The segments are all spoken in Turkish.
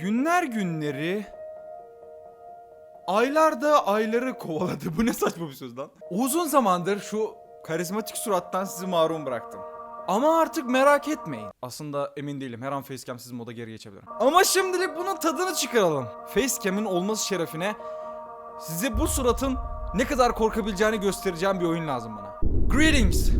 Günler günleri Aylar da ayları kovaladı. Bu ne saçma bir söz lan. Uzun zamandır şu karizmatik surattan sizi mahrum bıraktım. Ama artık merak etmeyin. Aslında emin değilim. Her an facecam siz moda geri geçebilirim. Ama şimdilik bunun tadını çıkaralım. Facecam'in olması şerefine size bu suratın ne kadar korkabileceğini göstereceğim bir oyun lazım bana. Greetings.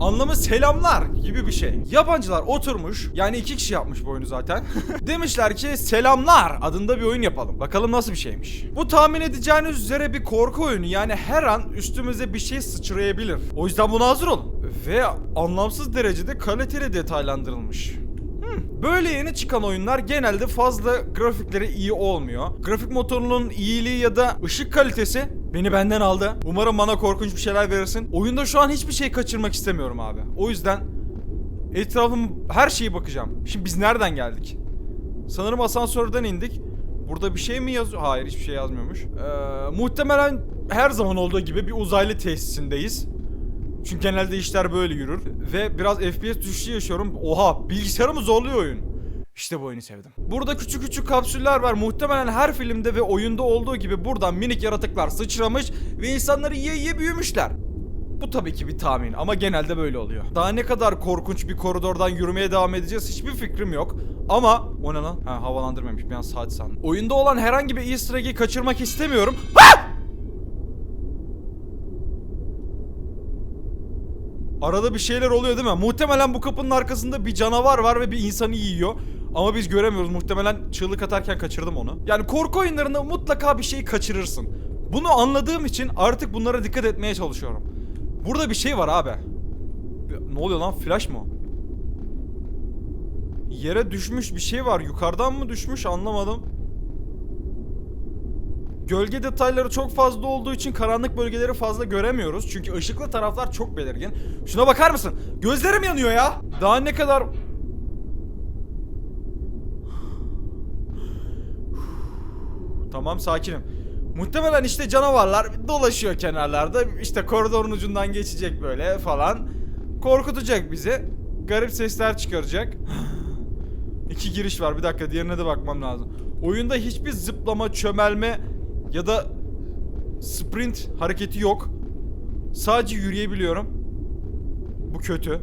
Anlamı selamlar gibi bir şey. Yabancılar oturmuş, yani iki kişi yapmış bu oyunu zaten. Demişler ki selamlar adında bir oyun yapalım. Bakalım nasıl bir şeymiş. Bu tahmin edeceğiniz üzere bir korku oyunu. Yani her an üstümüze bir şey sıçrayabilir. O yüzden buna hazır olun. Ve anlamsız derecede kaliteli detaylandırılmış. Hmm, Böyle yeni çıkan oyunlar genelde fazla grafikleri iyi olmuyor. Grafik motorunun iyiliği ya da ışık kalitesi beni benden aldı. Umarım bana korkunç bir şeyler verirsin. Oyunda şu an hiçbir şey kaçırmak istemiyorum abi. O yüzden etrafım her şeyi bakacağım. Şimdi biz nereden geldik? Sanırım asansörden indik. Burada bir şey mi yazıyor? Hayır hiçbir şey yazmıyormuş. Ee, muhtemelen her zaman olduğu gibi bir uzaylı tesisindeyiz. Çünkü genelde işler böyle yürür. Ve biraz FPS düşüşü yaşıyorum. Oha bilgisayarımı zorluyor oyun. İşte bu oyunu sevdim. Burada küçük küçük kapsüller var. Muhtemelen her filmde ve oyunda olduğu gibi buradan minik yaratıklar sıçramış ve insanları yiye yiye büyümüşler. Bu tabii ki bir tahmin ama genelde böyle oluyor. Daha ne kadar korkunç bir koridordan yürümeye devam edeceğiz hiçbir fikrim yok. Ama o ne lan? Ha havalandırmamış bir an saat sandım. Oyunda olan herhangi bir easter egg'i kaçırmak istemiyorum. Ha! Arada bir şeyler oluyor değil mi? Muhtemelen bu kapının arkasında bir canavar var ve bir insanı yiyor. Ama biz göremiyoruz. Muhtemelen çığlık atarken kaçırdım onu. Yani korku oyunlarında mutlaka bir şey kaçırırsın. Bunu anladığım için artık bunlara dikkat etmeye çalışıyorum. Burada bir şey var abi. Ne oluyor lan? Flash mı? Yere düşmüş bir şey var. Yukarıdan mı düşmüş anlamadım. Gölge detayları çok fazla olduğu için karanlık bölgeleri fazla göremiyoruz. Çünkü ışıklı taraflar çok belirgin. Şuna bakar mısın? Gözlerim yanıyor ya. Daha ne kadar... Tamam sakinim. Muhtemelen işte canavarlar dolaşıyor kenarlarda. İşte koridorun ucundan geçecek böyle falan. Korkutacak bizi. Garip sesler çıkaracak. İki giriş var. Bir dakika diğerine de bakmam lazım. Oyunda hiçbir zıplama, çömelme ya da sprint hareketi yok. Sadece yürüyebiliyorum. Bu kötü.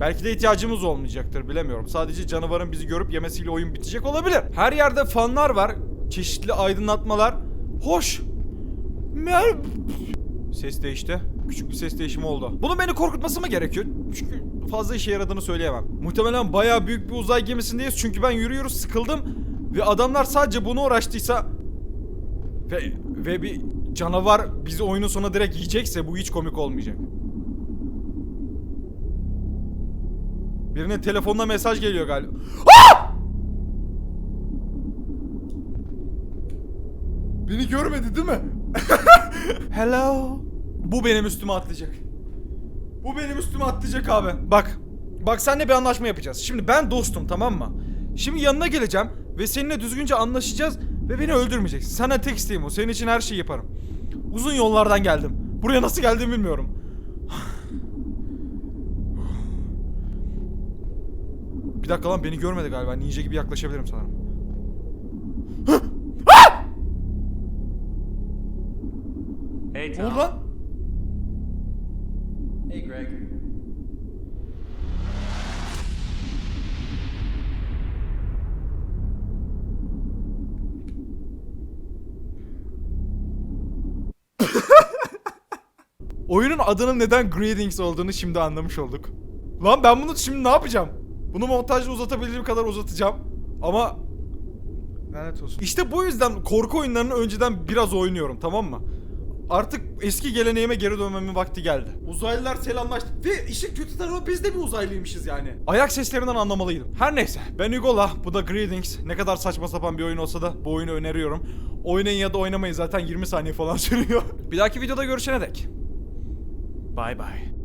Belki de ihtiyacımız olmayacaktır bilemiyorum. Sadece canavarın bizi görüp yemesiyle oyun bitecek olabilir. Her yerde fanlar var. Çeşitli aydınlatmalar. Hoş. Mer Ses değişti. Küçük bir ses değişimi oldu. Bunun beni korkutması mı gerekiyor? Çünkü fazla işe yaradığını söyleyemem. Muhtemelen bayağı büyük bir uzay gemisindeyiz. Çünkü ben yürüyoruz sıkıldım. Ve adamlar sadece bunu uğraştıysa... Ve, ve bir canavar bizi oyunun sonuna direkt yiyecekse bu hiç komik olmayacak. Birinin telefonuna mesaj geliyor galiba. Ah! Beni görmedi değil mi? Hello. Bu benim üstüme atlayacak. Bu benim üstüme atlayacak abi. Bak. Bak seninle bir anlaşma yapacağız. Şimdi ben dostum tamam mı? Şimdi yanına geleceğim ve seninle düzgünce anlaşacağız ve beni öldürmeyeceksin. Sana tek isteğim o. Senin için her şeyi yaparım. Uzun yollardan geldim. Buraya nasıl geldiğimi bilmiyorum. Bir dakika lan beni görmedi galiba. Ninja gibi yaklaşabilirim sanırım. Hey, Tom. oldu lan? Hey, Greg. Oyunun adının neden Greetings olduğunu şimdi anlamış olduk. Lan ben bunu şimdi ne yapacağım? Bunu montajla uzatabildiğim kadar uzatacağım. Ama lanet olsun. İşte bu yüzden korku oyunlarını önceden biraz oynuyorum tamam mı? Artık eski geleneğime geri dönmemin vakti geldi. Uzaylılar selamlaştı. Ve işin kötü tarafı biz de bir uzaylıymışız yani. Ayak seslerinden anlamalıydım. Her neyse. Ben Hugo'la. Bu da Greetings. Ne kadar saçma sapan bir oyun olsa da bu oyunu öneriyorum. Oynayın ya da oynamayın zaten 20 saniye falan sürüyor. bir dahaki videoda görüşene dek. Bye bye.